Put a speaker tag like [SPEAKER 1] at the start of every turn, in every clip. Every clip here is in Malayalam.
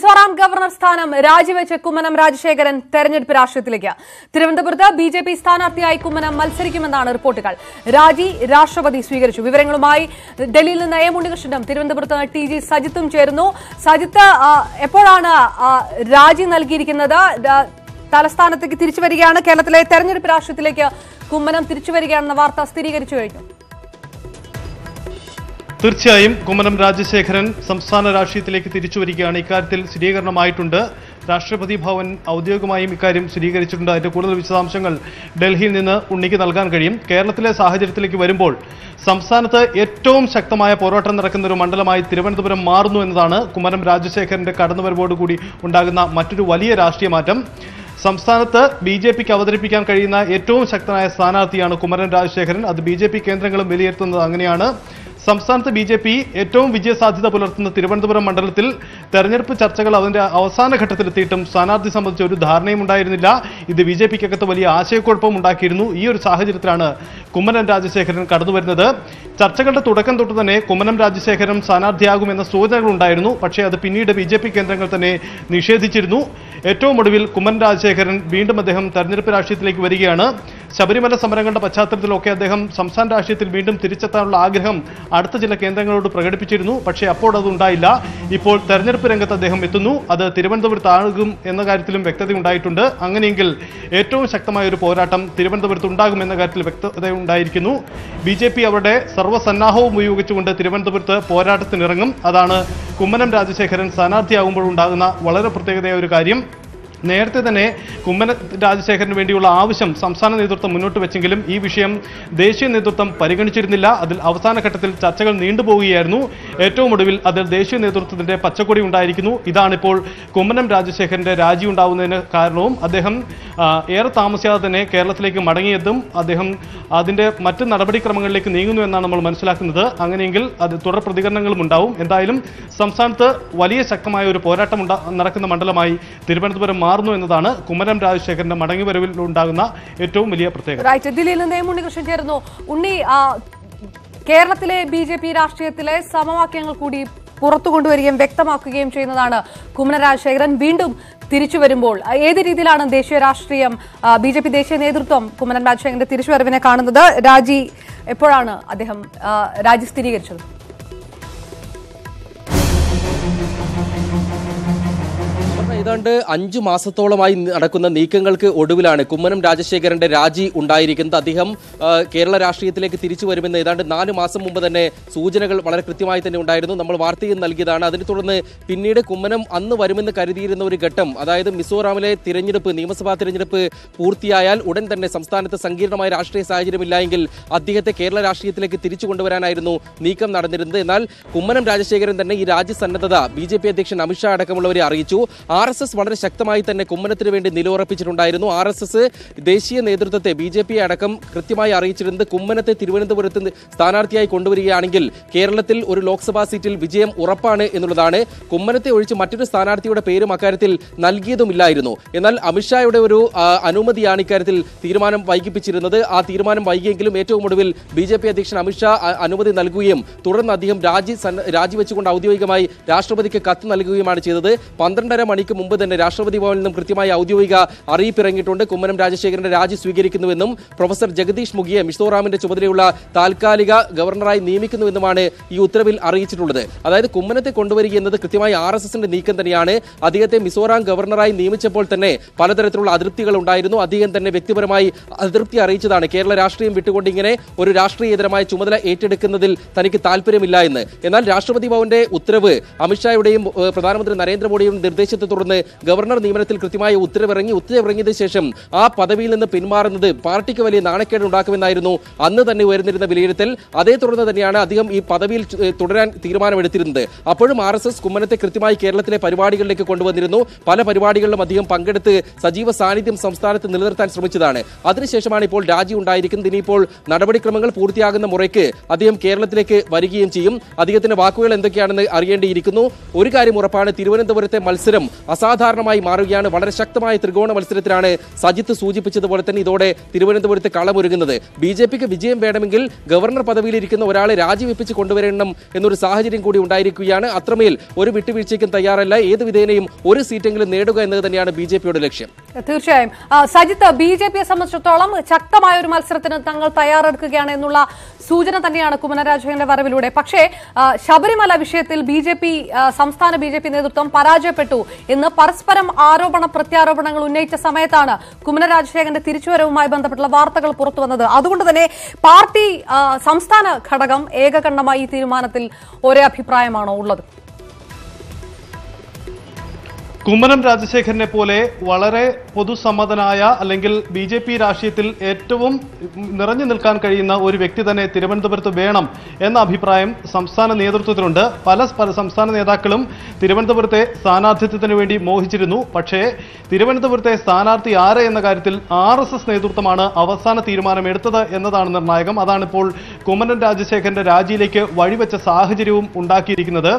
[SPEAKER 1] മിസോറാം ഗവർണർ സ്ഥാനം രാജിവെച്ച കുമ്മനം രാജശേഖരൻ തെരഞ്ഞെടുപ്പ് രാഷ്ട്രീയത്തിലേക്ക്. തിരുവനന്തപുരത്ത് ബി ജെ പി സ്ഥാനാർത്ഥിയായി കുമ്മനം മത്സരിക്കുമെന്നാണ് റിപ്പോർട്ടുകൾ. രാജി രാഷ്ട്രപതി സ്വീകരിച്ചു. വിവരങ്ങളുമായി ഡൽഹിയിൽ നിന്ന് എം. ഉണ്ണികൃഷ്ണനും തിരുവനന്തപുരത്ത് ടി ജി സജിത്തും ചേരുന്നു. സജിത്ത് എപ്പോഴാണ് രാജി നൽകിയിരിക്കുന്നത്? തലസ്ഥാനത്തേക്ക് തിരിച്ചു വരികയാണ്. കേരളത്തിലെ തെരഞ്ഞെടുപ്പ് രാഷ്ട്രീയത്തിലേക്ക് കുമ്മനം തിരിച്ചു വരികയാണെന്ന വാർത്ത സ്ഥിരീകരിച്ചു കഴിഞ്ഞു.
[SPEAKER 2] തീർച്ചയായും കുമ്മനം രാജശേഖരൻ സംസ്ഥാന രാഷ്ട്രീയത്തിലേക്ക് തിരിച്ചു വരികയാണ് ഇക്കാര്യത്തിൽ സ്ഥിരീകരണമായിട്ടുണ്ട്. രാഷ്ട്രപതി ഭവൻ ഔദ്യോഗികമായും ഇക്കാര്യം സ്ഥിരീകരിച്ചിട്ടുണ്ട്. അതിന്റെ കൂടുതൽ വിശദാംശങ്ങൾ ഡൽഹിയിൽ നിന്ന് ഉണ്ണിക്ക് നൽകാൻ കഴിയും. കേരളത്തിലെ സാഹചര്യത്തിലേക്ക് വരുമ്പോൾ സംസ്ഥാനത്ത് ഏറ്റവും ശക്തമായ പോരാട്ടം നടക്കുന്ന ഒരു മണ്ഡലമായി തിരുവനന്തപുരം മാറുന്നു എന്നതാണ് കുമ്മനം രാജശേഖരന്റെ കടന്നുവരവോടുകൂടി ഉണ്ടാകുന്ന മറ്റൊരു വലിയ രാഷ്ട്രീയ മാറ്റം. സംസ്ഥാനത്ത് ബി ജെ പിക്ക് അവതരിപ്പിക്കാൻ കഴിയുന്ന ഏറ്റവും ശക്തനായ സ്ഥാനാർത്ഥിയാണ് കുമരൻ രാജശേഖരൻ. അത് ബി ജെ പി കേന്ദ്രങ്ങളും വിലയിരുത്തുന്നത് അങ്ങനെയാണ്. സംസ്ഥാനത്ത് ബി ജെ പി ഏറ്റവും വിജയസാധ്യത പുലർത്തുന്ന തിരുവനന്തപുരം മണ്ഡലത്തിൽ തെരഞ്ഞെടുപ്പ് ചർച്ചകൾ അതിന്റെ അവസാന ഘട്ടത്തിലെത്തിയിട്ടും സ്ഥാനാർത്ഥി സംബന്ധിച്ച ഒരു ധാരണയും ഉണ്ടായിരുന്നില്ല. ഇത് ബി ജെ പിക്കകത്ത് വലിയ ആശയക്കുഴപ്പം ഉണ്ടാക്കിയിരുന്നു. ഈ ഒരു സാഹചര്യത്തിലാണ് കുമ്മനം രാജശേഖരൻ കടന്നുവരുന്നത്. ചർച്ചകളുടെ തുടക്കം തൊട്ട് തന്നെ കുമ്മനം രാജശേഖരൻ സ്ഥാനാർത്ഥിയാകുമെന്ന സൂചനകൾ ഉണ്ടായിരുന്നു പക്ഷേ അത് പിന്നീട് ബി ജെ പി കേന്ദ്രങ്ങൾ തന്നെ നിഷേധിച്ചിരുന്നു. ഏറ്റവും ഒടുവിൽ കുമ്മനം രാജശേഖരൻ വീണ്ടും അദ്ദേഹം തെരഞ്ഞെടുപ്പ് രാഷ്ട്രീയത്തിലേക്ക് വരികയാണ്. ശബരിമല സമരങ്ങളുടെ പശ്ചാത്തലത്തിലൊക്കെ അദ്ദേഹം സംസ്ഥാന രാഷ്ട്രീയത്തിൽ വീണ്ടും തിരിച്ചെത്താനുള്ള ആഗ്രഹം അടുത്ത ചില കേന്ദ്രങ്ങളോട് പ്രകടിപ്പിച്ചിരുന്നു. പക്ഷേ അപ്പോൾ അതുണ്ടായില്ല ഇപ്പോൾ തെരഞ്ഞെടുപ്പ് രംഗത്ത് അദ്ദേഹം എത്തുന്നു. അത് തിരുവനന്തപുരത്താകും എന്ന കാര്യത്തിലും വ്യക്തത ഉണ്ടായിട്ടുണ്ട്. അങ്ങനെയെങ്കിൽ ഏറ്റവും ശക്തമായ ഒരു പോരാട്ടം തിരുവനന്തപുരത്ത് ഉണ്ടാകും എന്ന കാര്യത്തിൽ വ്യക്തത ഉണ്ടായിരിക്കുന്നു. ബി അവരുടെ സർവസന്നാഹവും ഉപയോഗിച്ചുകൊണ്ട് തിരുവനന്തപുരത്ത് പോരാട്ടത്തിനിറങ്ങും. അതാണ് കുമ്മനം രാജശേഖരൻ സ്ഥാനാർത്ഥിയാകുമ്പോൾ ഉണ്ടാകുന്ന വളരെ പ്രത്യേകതയായ ഒരു കാര്യം. നേരത്തെ തന്നെ കുമ്മന രാജശേഖരന് വേണ്ടിയുള്ള ആവശ്യം സംസ്ഥാന നേതൃത്വം മുന്നോട്ട് വെച്ചെങ്കിലും ഈ വിഷയം ദേശീയ നേതൃത്വം പരിഗണിച്ചിരുന്നില്ല. അതിൽ അവസാന ഘട്ടത്തിൽ ചർച്ചകൾ നീണ്ടുപോവുകയായിരുന്നു ഏറ്റവും ഒടുവിൽ അതിൽ ദേശീയ നേതൃത്വത്തിന്റെ പച്ചക്കൊടി ഉണ്ടായിരിക്കുന്നു. ഇതാണിപ്പോൾ കുമ്മനം രാജശേഖരന്റെ രാജി ഉണ്ടാവുന്നതിന് കാരണവും അദ്ദേഹം ഏറെ താമസിയാതെ തന്നെ കേരളത്തിലേക്ക് മടങ്ങിയെത്തും. അദ്ദേഹം അതിന്റെ മറ്റ് നടപടിക്രമങ്ങളിലേക്ക് നീങ്ങുന്നു എന്നാണ് നമ്മൾ മനസ്സിലാക്കുന്നത്. അങ്ങനെയെങ്കിൽ അത് തുടർ പ്രതികരണങ്ങളും ഉണ്ടാവും. എന്തായാലും സംസ്ഥാനത്ത് വലിയ ശക്തമായ ഒരു പോരാട്ടം നടക്കുന്ന മണ്ഡലമായി തിരുവനന്തപുരം മാറുന്നു എന്നതാണ് കുമ്മനം രാജശേഖരന്റെ മടങ്ങിവരവിൽ ഉണ്ടാകുന്ന ഏറ്റവും വലിയ പ്രത്യേകത.
[SPEAKER 1] റൈറ്റ് ദില്ലിയിൽ ഉണ്ണികൃഷ്ണൻ ചേർന്നു ഉണ്ണി കേരളത്തിലെ ബി ജെ പി രാഷ്ട്രീയത്തിലെ സമവാക്യങ്ങൾ കൂടി പുറത്തു കൊണ്ടുവരികയും വ്യക്തമാക്കുകയും ചെയ്യുന്നതാണ് കുമ്മന രാജശേഖരൻ. വീണ്ടും തിരിച്ചു വരുമ്പോൾ ഏത് രീതിയിലാണ് ദേശീയ രാഷ്ട്രീയം ബി ജെ പി ദേശീയ നേതൃത്വം കുമ്മനം രാജശേഖരന്റെ തിരിച്ചുവരവിനെ കാണുന്നത്? രാജി എപ്പോഴാണ് അദ്ദേഹം രാജി സ്ഥിരീകരിച്ചത്?
[SPEAKER 3] ഏതാണ്ട് അഞ്ചു മാസത്തോളമായി നടക്കുന്ന നീക്കങ്ങൾക്ക് ഒടുവിലാണ് കുമ്മനം രാജശേഖരന്റെ രാജി ഉണ്ടായിരിക്കുന്നത്. അദ്ദേഹം കേരള രാഷ്ട്രീയത്തിലേക്ക് തിരിച്ചു വരുമെന്ന് ഏതാണ്ട് നാല് മാസം മുമ്പ് തന്നെ സൂചനകൾ വളരെ കൃത്യമായി തന്നെ ഉണ്ടായിരുന്നു. നമ്മൾ വാർത്തയും നൽകിയതാണ്. അതിനെ തുടർന്ന് പിന്നീട് കുമ്മനം അന്ന് വരുമെന്ന് കരുതിയിരുന്ന ഒരു ഘട്ടം അതായത് മിസോറാമിലെ തിരഞ്ഞെടുപ്പ് നിയമസഭാ തിരഞ്ഞെടുപ്പ് പൂർത്തിയായാൽ ഉടൻ തന്നെ സംസ്ഥാനത്ത് സങ്കീർണമായ രാഷ്ട്രീയ സാഹചര്യമില്ല എങ്കിൽ അദ്ദേഹത്തെ കേരള രാഷ്ട്രീയത്തിലേക്ക് തിരിച്ചു കൊണ്ടുവരാനായിരുന്നു നീക്കം നടന്നിരുന്നത്. എന്നാൽ കുമ്മനം രാജശേഖരൻ തന്നെ ഈ രാജ്യസന്നദ്ധത ബി ജെ പി അധ്യക്ഷൻ അമിത്ഷാ അടക്കമുള്ളവരെ അറിയിച്ചു. ആർ എസ് എസ് വളരെ ശക്തമായി തന്നെ കുമ്മനത്തിന് വേണ്ടി നിലയുറപ്പിച്ചിട്ടുണ്ടായിരുന്നു. ആർ എസ് എസ് ദേശീയ നേതൃത്വത്തെ ബി ജെ പി അടക്കം കൃത്യമായി അറിയിച്ചിരുന്നത് കുമ്മനത്തെ തിരുവനന്തപുരത്ത് സ്ഥാനാർത്ഥിയായി കൊണ്ടുവരികയാണെങ്കിൽ കേരളത്തിൽ ഒരു ലോക്സഭാ സീറ്റിൽ വിജയം ഉറപ്പാണ് എന്നുള്ളതാണ്. കുമ്മനത്തെ ഒഴിച്ച് മറ്റൊരു സ്ഥാനാർത്ഥിയുടെ പേരും അക്കാര്യത്തിൽ നൽകിയതുമില്ലായിരുന്നു. എന്നാൽ അമിത്ഷായുടെ ഒരു അനുമതിയാണ് ഇക്കാര്യത്തിൽ തീരുമാനം വൈകിപ്പിച്ചിരുന്നത്. ആ തീരുമാനം വൈകിയെങ്കിലും ഏറ്റവും ഒടുവിൽ ബി ജെ പി അധ്യക്ഷൻ അമിത്ഷാ അനുമതി നൽകുകയും തുടർന്ന് അദ്ദേഹം രാജി രാജിവെച്ചുകൊണ്ട് ഔദ്യോഗികമായി രാഷ്ട്രപതിക്ക് കത്ത് നൽകുകയുമാണ് ചെയ്തത്. പന്ത്രണ്ടര മണിക്ക് മുമ്പ് തന്നെ രാഷ്ട്രപതി ഭവനിൽ നിന്നും കൃത്യമായ ഔദ്യോഗിക അറിയിപ്പ് ഇറങ്ങിയിട്ടുണ്ട്. കുമ്മനം രാജശേഖരന്റെ രാജി സ്വീകരിക്കുന്നുവെന്നും പ്രൊഫസർ ജഗദീഷ് മുഖിയെ മിസോറാമിന്റെ ചുമതലയുള്ള താൽക്കാലിക ഗവർണറായി നിയമിക്കുന്നുവെന്നുമാണ് ഈ ഉത്തരവിൽ അറിയിച്ചിട്ടുള്ളത്. അതായത് കുമ്മനത്തെ കൊണ്ടുവരിക എന്നത് കൃത്യമായി ആർ എസ് എസിന്റെ നീക്കം തന്നെയാണ്. അദ്ദേഹത്തെ മിസോറാം ഗവർണറായി നിയമിച്ചപ്പോൾ തന്നെ പലതരത്തിലുള്ള അതൃപ്തികൾ ഉണ്ടായിരുന്നു. അദ്ദേഹം തന്നെ വ്യക്തിപരമായി അതൃപ്തി അറിയിച്ചതാണ്. കേരള രാഷ്ട്രീയം വിട്ടുകൊണ്ട് ഇങ്ങനെ ഒരു രാഷ്ട്രീയതരമായ ചുമതല ഏറ്റെടുക്കുന്നതിൽ തനിക്ക് താല്പര്യമില്ല എന്ന്. എന്നാൽ രാഷ്ട്രപതി ഭവന്റെ ഉത്തരവ് അമിത്ഷായുടെയും പ്രധാനമന്ത്രി നരേന്ദ്രമോദിയുടെ നിർദ്ദേശത്തെ തുടർന്ന് ഗവർണർ നിയമനത്തിൽ കൃത്യമായ ഉത്തരവിറങ്ങി ഉത്തരവിറങ്ങിയതിനു ശേഷം ആ പദവിയിൽ നിന്ന് പിന്മാറുന്നത് പാർട്ടിക്ക് വലിയ നാണക്കേട് ഉണ്ടാക്കുമെന്നായിരുന്നു അന്ന് തന്നെ ഉയർന്നിരുന്ന വിലയിരുത്തൽ. അതേ തുടർന്ന് തന്നെയാണ് അദ്ദേഹം ഈ പദവിയിൽ തുടരാൻ തീരുമാനമെടുത്തിരുന്നത്. അപ്പോഴും ആർ എസ് എസ് കുമ്മനത്തെ കൃത്യമായി കേരളത്തിലെ പരിപാടികളിലേക്ക് കൊണ്ടുവന്നിരുന്നു. പല പരിപാടികളിലും അദ്ദേഹം പങ്കെടുത്ത് സജീവ സാന്നിധ്യം സംസ്ഥാനത്ത് നിലനിർത്താൻ ശ്രമിച്ചതാണ്. അതിനുശേഷമാണ് ഇപ്പോൾ രാജി ഉണ്ടായിരിക്കുന്നത്. ഇനിയിപ്പോൾ നടപടിക്രമങ്ങൾ പൂർത്തിയാകുന്ന മുറയ്ക്ക് അദ്ദേഹം കേരളത്തിലേക്ക് വരികയും ചെയ്യും. അദ്ദേഹത്തിന്റെ വാക്കുകൾ എന്തൊക്കെയാണെന്ന് അറിയേണ്ടിയിരിക്കുന്നു. ഒരു കാര്യം ഉറപ്പാണ് തിരുവനന്തപുരത്തെ മത്സരം അസാധാരണമായി മാറുകയാണ്. വളരെ ശക്തമായ ത്രികോണ മത്സരത്തിലാണ് സജിത്ത് സൂചിപ്പിച്ചതുപോലെ തന്നെ ഇതോടെ തിരുവനന്തപുരത്ത് കളമൊരുങ്ങുന്നത്. ബി ജെ പിക്ക് വിജയം വേണമെങ്കിൽ ഗവർണർ പദവിയിലിരിക്കുന്ന ഒരാളെ രാജിവെപ്പിച്ച് കൊണ്ടുവരണം എന്നൊരു സാഹചര്യം കൂടി ഉണ്ടായിരിക്കുകയാണ്. അത്രമേൽ ഒരു വിട്ടുവീഴ്ചയ്ക്കും തയ്യാറല്ല. ഏത് വിധേനയും ഒരു സീറ്റെങ്കിലും നേടുക എന്നത് തന്നെയാണ് ബി ജെ പിയുടെ ലക്ഷ്യം.
[SPEAKER 1] തീർച്ചയായും. സജിത്ത് ബി ജെ പിയെ സംബന്ധിച്ചിടത്തോളം ശക്തമായ ഒരു മത്സരത്തിന് തങ്ങൾ തയ്യാറെടുക്കുകയാണ് എന്നുള്ള സൂചന തന്നെയാണ് കുമ്മനരാജന്റെ വരവിലൂടെ. പക്ഷേ ശബരിമല വിഷയത്തിൽ ബി ജെ പി സംസ്ഥാന ബി ജെ പി നേതൃത്വം പരാജയപ്പെട്ടു എന്ന് പരസ്പരം ആരോപണ പ്രത്യാരോപണങ്ങൾ ഉന്നയിച്ച സമയത്താണ് കുമ്മനരാജശേഖരന്റെ തിരിച്ചുവരവുമായി ബന്ധപ്പെട്ടുള്ള വാർത്തകൾ പുറത്തു വന്നത്. അതുകൊണ്ട് തന്നെ പാർട്ടി സംസ്ഥാന ഘടകം ഏകകണ്ഠമായി ഈ തീരുമാനത്തിൽ ഒരേ അഭിപ്രായമാണോ ഉള്ളത്?
[SPEAKER 2] കുമ്മനം രാജശേഖരനെ പോലെ വളരെ പൊതുസമ്മതനായ അല്ലെങ്കിൽ ബി ജെ പി രാഷ്ട്രീയത്തിൽ ഏറ്റവും നിറഞ്ഞു നിൽക്കാൻ കഴിയുന്ന ഒരു വ്യക്തി തന്നെ തിരുവനന്തപുരത്ത് വേണം എന്ന അഭിപ്രായം സംസ്ഥാന നേതൃത്വത്തിലുണ്ട്. പല സംസ്ഥാന നേതാക്കളും തിരുവനന്തപുരത്തെ സ്ഥാനാർത്ഥിത്വത്തിന് വേണ്ടി മോഹിച്ചിരുന്നു. പക്ഷേ തിരുവനന്തപുരത്തെ സ്ഥാനാർത്ഥി ആര് എന്ന കാര്യത്തിൽ ആർ എസ് എസ് നേതൃത്വമാണ് അവസാന തീരുമാനമെടുത്തത് എന്നതാണ് നിർണായകം. അതാണിപ്പോൾ കുമ്മനം രാജശേഖരന്റെ രാജിയിലേക്ക് വഴിവെച്ച സാഹചര്യവും ഉണ്ടാക്കിയിരിക്കുന്നത്.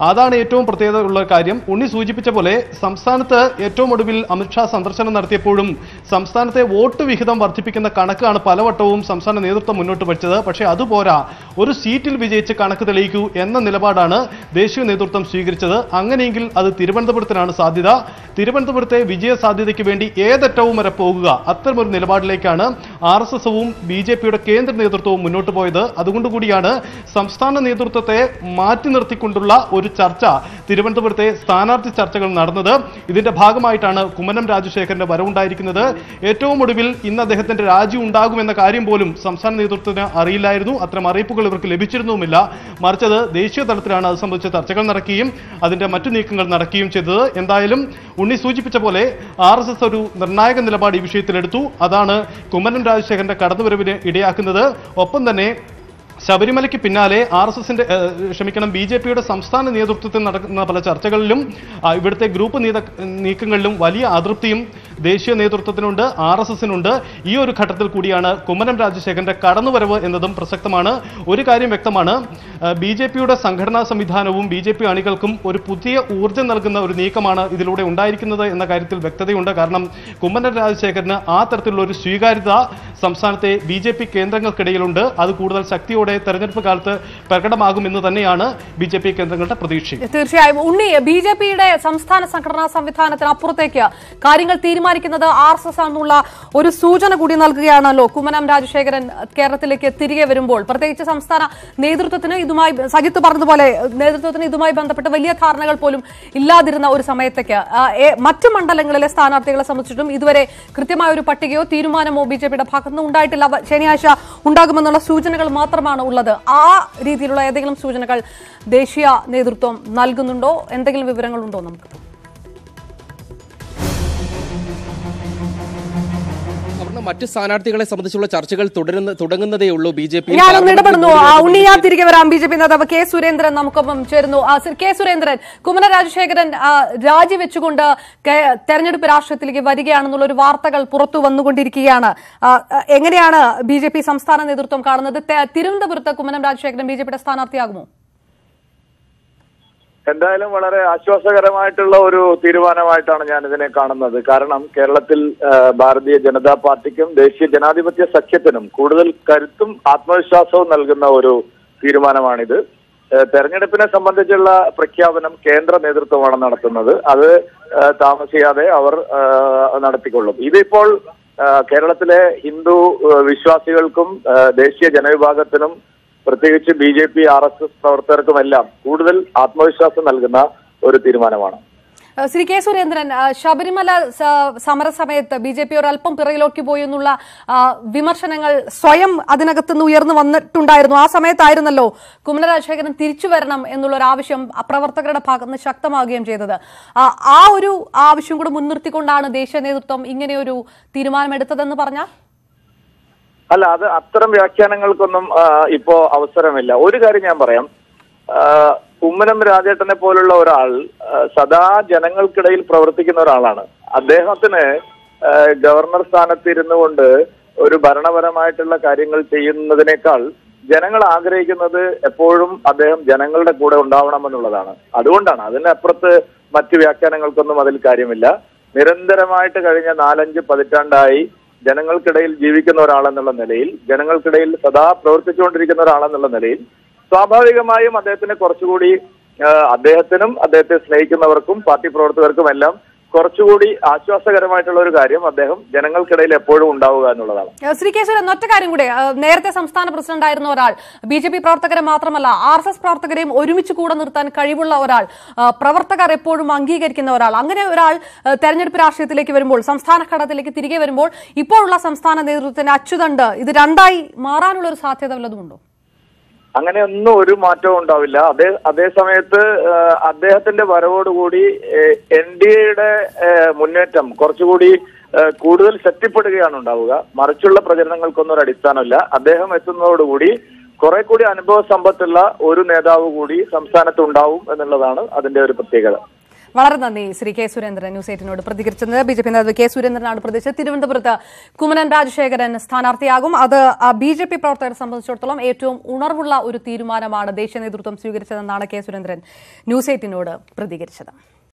[SPEAKER 2] അതാണ് ഏറ്റവും പ്രത്യേകത ഉള്ള കാര്യം. ഉണ്ണി സൂചിപ്പിച്ച പോലെ സംസ്ഥാനത്ത് ഏറ്റവും ഒടുവിൽ അമിത്ഷാ സന്ദർശനം നടത്തിയപ്പോഴും സംസ്ഥാനത്തെ വോട്ട് വിഹിതം വർദ്ധിപ്പിക്കുന്ന കണക്കാണ് പലവട്ടവും സംസ്ഥാന നേതൃത്വം മുന്നോട്ട് വെച്ചത്. പക്ഷേ അതുപോരാ ഒരു സീറ്റിൽ വിജയിച്ച് കണക്ക് തെളിയിക്കൂ എന്ന നിലപാടാണ് ദേശീയ നേതൃത്വം സ്വീകരിച്ചത്. അങ്ങനെയെങ്കിൽ അത് തിരുവനന്തപുരത്തിനാണ് സാധ്യത. തിരുവനന്തപുരത്തെ വിജയ സാധ്യതയ്ക്ക് വേണ്ടി ഏതറ്റവും വരെ പോകുക. അത്തരമൊരു നിലപാടിലേക്കാണ് ആർ എസ് എസും ബി ജെ പിയുടെ കേന്ദ്ര നേതൃത്വവും മുന്നോട്ട് പോയത്. അതുകൊണ്ടുകൂടിയാണ് സംസ്ഥാന നേതൃത്വത്തെ മാറ്റി നിർത്തിക്കൊണ്ടുള്ള ഒരു ചർച്ച തിരുവനന്തപുരത്തെ സ്ഥാനാർത്ഥി ചർച്ചകൾ നടന്നത്. ഇതിന്റെ ഭാഗമായിട്ടാണ് കുമ്മനം രാജശേഖരന്റെ വരവുണ്ടായിരിക്കുന്നത്. ഏറ്റവും ഒടുവിൽ ഇന്ന് അദ്ദേഹത്തിന്റെ രാജി ഉണ്ടാകുമെന്ന കാര്യം പോലും സംസ്ഥാന നേതൃത്വത്തിന് അറിയില്ലായിരുന്നു. അത്തരം അറിയിപ്പുകൾ ഇവർക്ക് ലഭിച്ചിരുന്നുമില്ല. മറിച്ചത് ദേശീയ തലത്തിലാണ് അത് സംബന്ധിച്ച ചർച്ചകൾ നടക്കുകയും അതിന്റെ മറ്റു നീക്കങ്ങൾ നടക്കുകയും ചെയ്തത്. എന്തായാലും ഉണ്ണി സൂചിപ്പിച്ച പോലെ ആർ എസ് എസ് ഒരു നിർണായക നിലപാട് ഈ വിഷയത്തിലെടുത്തു. അതാണ് കുമ്മനം രാജശേഖരന്റെ കടന്നുവരവിന് ഇടയാക്കുന്നത്. ഒപ്പം തന്നെ ശബരിമലയ്ക്ക് പിന്നാലെ ആർ എസ് എസിന്റെ ക്ഷമിക്കണം ബി ജെ പിയുടെ സംസ്ഥാന നേതൃത്വത്തിൽ നടക്കുന്ന പല ചർച്ചകളിലും ഇവിടുത്തെ ഗ്രൂപ്പ് നീത- നീക്കങ്ങളിലും വലിയ അതൃപ്തിയും ദേശീയ നേതൃത്വത്തിനുണ്ട് ആർ എസ് എസിനുണ്ട്. ഈ ഒരു ഘട്ടത്തിൽ കൂടിയാണ് കുമ്മനം രാജശേഖരന്റെ കടന്നുവരവ് എന്നതും പ്രസക്തമാണ്. ഒരു കാര്യം വ്യക്തമാണ് ബി ജെ പിയുടെ സംഘടനാ സംവിധാനവും ബി ജെ പി അണികൾക്കും ഒരു പുതിയ ഊർജം നൽകുന്ന ഒരു നീക്കമാണ് ഇതിലൂടെ ഉണ്ടായിരിക്കുന്നത് എന്ന കാര്യത്തിൽ വ്യക്തതയുണ്ട്. കാരണം കുമ്മനം രാജശേഖരന് ആ തരത്തിലുള്ള ഒരു സ്വീകാര്യത സംസ്ഥാനത്തെ ബി ജെ പി കേന്ദ്രങ്ങൾക്കിടയിലുണ്ട്. അത് കൂടുതൽ ശക്തിയോടെ തെരഞ്ഞെടുപ്പ് കാലത്ത് പ്രകടമാകുമെന്ന് തന്നെയാണ് ബി ജെ പി കേന്ദ്രങ്ങളുടെ പ്രതീക്ഷ
[SPEAKER 1] തീർച്ചയായും. ഉണ്ണി ബി ജെ പിയുടെ സംസ്ഥാന സംഘടനാ സംവിധാനത്തിന് അപ്പുറത്തേക്ക് കാര്യങ്ങൾ തീരുമാനിക്കുന്നത് ആർ എസ് എസ് ആണെന്നുള്ള ഒരു സൂചന കൂടി നൽകുകയാണല്ലോ. കുമ്മനം രാജശേഖരൻ കേരളത്തിലേക്ക് തിരികെ വരുമ്പോൾ പ്രത്യേകിച്ച് സംസ്ഥാന നേതൃത്വത്തിന് ഇതുമായി സജിത്ത് പറഞ്ഞതുപോലെ നേതൃത്വത്തിന് ഇതുമായി ബന്ധപ്പെട്ട് വലിയ ധാരണകൾ പോലും ഇല്ലാതിരുന്ന ഒരു സമയത്തേക്ക് മറ്റു മണ്ഡലങ്ങളിലെ സ്ഥാനാർത്ഥികളെ സംബന്ധിച്ചിട്ടും ഇതുവരെ കൃത്യമായ ഒരു പട്ടികയോ തീരുമാനമോ ബി ജെ പിയുടെ ഭാഗത്തുനിന്ന് ഉണ്ടായിട്ടില്ല. ശനിയാഴ്ച ഉണ്ടാകുമെന്നുള്ള സൂചനകൾ മാത്രമാണ് ഉള്ളത്. ആ രീതിയിലുള്ള ഏതെങ്കിലും സൂചനകൾ ദേശീയ നേതൃത്വം നൽകുന്നുണ്ടോ? എന്തെങ്കിലും വിവരങ്ങളുണ്ടോ നമുക്ക്?
[SPEAKER 3] മറ്റ് സ്ഥാനാർത്ഥികളെ സംബന്ധിച്ചുള്ള ചർച്ചകൾ തുടരുന്ന തുടങ്ങുന്നതേ ഉള്ളൂ ബി ജെ പി.
[SPEAKER 1] ഞാനൊന്ന് ഇടപെടുന്നു. ഉണ്ണിയാ തിരികെ വരാം. ബി ജെ പി നേതാവ് കെ സുരേന്ദ്രൻ നമുക്കൊപ്പം ചേരുന്നു. കെ സുരേന്ദ്രൻ കുമ്മന രാജശേഖരൻ രാജിവെച്ചുകൊണ്ട് തെരഞ്ഞെടുപ്പ് രാഷ്ട്രീയത്തിലേക്ക് വരികയാണെന്നുള്ള ഒരു വാർത്തകൾ പുറത്തു വന്നുകൊണ്ടിരിക്കുകയാണ്. എങ്ങനെയാണ് ബി ജെ പി സംസ്ഥാന നേതൃത്വം കാണുന്നത്? തിരുവനന്തപുരത്ത് കുമ്മനം രാജശേഖരൻ ബി ജെ പിയുടെ സ്ഥാനാർത്ഥിയാകുമോ?
[SPEAKER 4] എന്തായാലും വളരെ ആശ്വാസകരമായിട്ടുള്ള ഒരു തീരുമാനമായിട്ടാണ് ഞാൻ ഇതിനെ കാണുന്നത്. കാരണം കേരളത്തിൽ ഭാരതീയ ജനതാ പാർട്ടിക്കും ദേശീയ ജനാധിപത്യ സഖ്യത്തിനും കൂടുതൽ കരുത്തും ആത്മവിശ്വാസവും നൽകുന്ന ഒരു തീരുമാനമാണിത്. തെരഞ്ഞെടുപ്പിനെ സംബന്ധിച്ചുള്ള പ്രഖ്യാപനം കേന്ദ്ര നേതൃത്വമാണ് നടത്തുന്നത്. അത് താമസിയാതെ അവർ നടത്തിക്കൊള്ളും. ഇതിപ്പോൾ കേരളത്തിലെ ഹിന്ദു വിശ്വാസികൾക്കും ദേശീയ ജനവിഭാഗത്തിനും പ്രത്യേകിച്ച് B J P R S S പ്രവർത്തകർക്കുമെല്ലാം കൂടുതൽ ആത്മവിശ്വാസം നൽകുന്ന ഒരു തീരുമാനമാണ്.
[SPEAKER 1] ശ്രീ കെ സുരേന്ദ്രൻ ശബരിമല സമര സമരസമയത്ത് ബി ജെ പി ഒരല്പം പിറകിലോക്ക് പോയി എന്നുള്ള വിമർശനങ്ങൾ സ്വയം അതിനകത്തുനിന്ന് ഉയർന്നു വന്നിട്ടുണ്ടായിരുന്നു. ആ സമയത്തായിരുന്നല്ലോ കുമ്മന രാജശേഖരൻ തിരിച്ചു വരണം എന്നുള്ള ഒരു ആവശ്യം പ്രവർത്തകരുടെ പ്രവർത്തകരുടെ ഭാഗത്തുനിന്ന് ശക്തമാവുകയും ചെയ്തത്. ആ ഒരു ആവശ്യം കൂടെ മുൻനിർത്തിക്കൊണ്ടാണ് ദേശീയ നേതൃത്വം ഇങ്ങനെയൊരു തീരുമാനമെടുത്തതെന്ന് പറഞ്ഞാൽ?
[SPEAKER 4] അല്ല അത് അത്തരം വ്യാഖ്യാനങ്ങൾക്കൊന്നും ഇപ്പോ അവസരമില്ല. ഒരു കാര്യം ഞാൻ പറയാം. കുമ്മനം രാജേട്ടനെ പോലുള്ള ഒരാൾ സദാ ജനങ്ങൾക്കിടയിൽ പ്രവർത്തിക്കുന്ന ഒരാളാണ്. അദ്ദേഹത്തിന് ഗവർണർ സ്ഥാനത്ത് ഇരുന്നു കൊണ്ട് ഒരു ഭരണപരമായിട്ടുള്ള കാര്യങ്ങൾ ചെയ്യുന്നതിനേക്കാൾ ജനങ്ങൾ ആഗ്രഹിക്കുന്നത് എപ്പോഴും അദ്ദേഹം ജനങ്ങളുടെ കൂടെ ഉണ്ടാവണമെന്നുള്ളതാണ് അതുകൊണ്ടാണ്. അതിനപ്പുറത്ത് മറ്റു വ്യാഖ്യാനങ്ങൾക്കൊന്നും അതിൽ കാര്യമില്ല. നിരന്തരമായിട്ട് കഴിഞ്ഞ നാലഞ്ച് പതിറ്റാണ്ടായി ജനങ്ങൾക്കിടയിൽ ജീവിക്കുന്ന ഒരാളെന്നുള്ള നിലയിൽ ജനങ്ങൾക്കിടയിൽ സദാ പ്രവർത്തിച്ചുകൊണ്ടിരിക്കുന്ന ഒരാളെന്നുള്ള നിലയിൽ സ്വാഭാവികമായും അദ്ദേഹത്തിന് കുറച്ചുകൂടി അദ്ദേഹത്തിനും അദ്ദേഹത്തെ സ്നേഹിക്കുന്നവർക്കും പാർട്ടി പ്രവർത്തകർക്കും എല്ലാം കുറച്ചുകൂടി ആശ്വാസകരമായിട്ടുള്ള ഒരു കാര്യം അദ്ദേഹം ജനങ്ങൾക്കിടയിൽ എപ്പോഴും ഉണ്ടാവുക എന്നുള്ളതാണ്.
[SPEAKER 1] ശ്രീ കേശ്വരൻ ഒറ്റ കാര്യം കൂടെ. നേരത്തെ സംസ്ഥാന പ്രസിഡന്റ് ആയിരുന്ന ഒരാൾ ബി ജെ പി പ്രവർത്തകരെ മാത്രമല്ല ആർ എസ് എസ് പ്രവർത്തകരെയും ഒരുമിച്ച് കൂടെ നിർത്താൻ കഴിവുള്ള ഒരാൾ പ്രവർത്തകർ എപ്പോഴും അംഗീകരിക്കുന്ന ഒരാൾ. അങ്ങനെ ഒരാൾ തെരഞ്ഞെടുപ്പ് രാഷ്ട്രീയത്തിലേക്ക് വരുമ്പോൾ സംസ്ഥാന ഘടകത്തിലേക്ക് തിരികെ വരുമ്പോൾ ഇപ്പോഴുള്ള സംസ്ഥാന നേതൃത്വത്തിന്റെ അച്ചുതണ്ട് ഇത് രണ്ടായി മാറാനുള്ള ഒരു സാധ്യത വല്ലതുമുണ്ടോ?
[SPEAKER 4] അങ്ങനെയൊന്നും ഒരു മാറ്റവും ഉണ്ടാവില്ല. അതേ അതേ സമയത്ത് അദ്ദേഹത്തിന്റെ വരവോടുകൂടി എൻ ഡി എയുടെ മുന്നേറ്റം കുറച്ചുകൂടി കൂടുതൽ ശക്തിപ്പെടുകയാണ് ഉണ്ടാവുക. മറിച്ചുള്ള പ്രചരണങ്ങൾക്കൊന്നും ഒരു അടിസ്ഥാനമില്ല. അദ്ദേഹം എത്തുന്നതോടുകൂടി കുറെ കൂടി അനുഭവ സമ്പത്തുള്ള ഒരു നേതാവ് കൂടി സംസ്ഥാനത്ത് ഉണ്ടാവും എന്നുള്ളതാണ് അതിന്റെ ഒരു പ്രത്യേകത.
[SPEAKER 1] വളരെ നന്ദി ശ്രീ കെ സുരേന്ദ്രൻ ന്യൂസ് എയ്റ്റിനോട് പ്രതികരിച്ചത് ബി ജെ പി നേതാവ് കെ സുരേന്ദ്രനാണ് പ്രതികരിച്ചത്. തിരുവനന്തപുരത്ത് കുമ്മനം രാജശേഖരൻ സ്ഥാനാർത്ഥിയാകും. അത് ബി ജെ പി പ്രവർത്തകരെ സംബന്ധിച്ചിടത്തോളം ഏറ്റവും ഉണർവുള്ള ഒരു തീരുമാനമാണ് ദേശീയ നേതൃത്വം സ്വീകരിച്ചതെന്നാണ് കെ സുരേന്ദ്രൻ ന്യൂസ് എയ്റ്റിനോട് പ്രതികരിച്ചത്.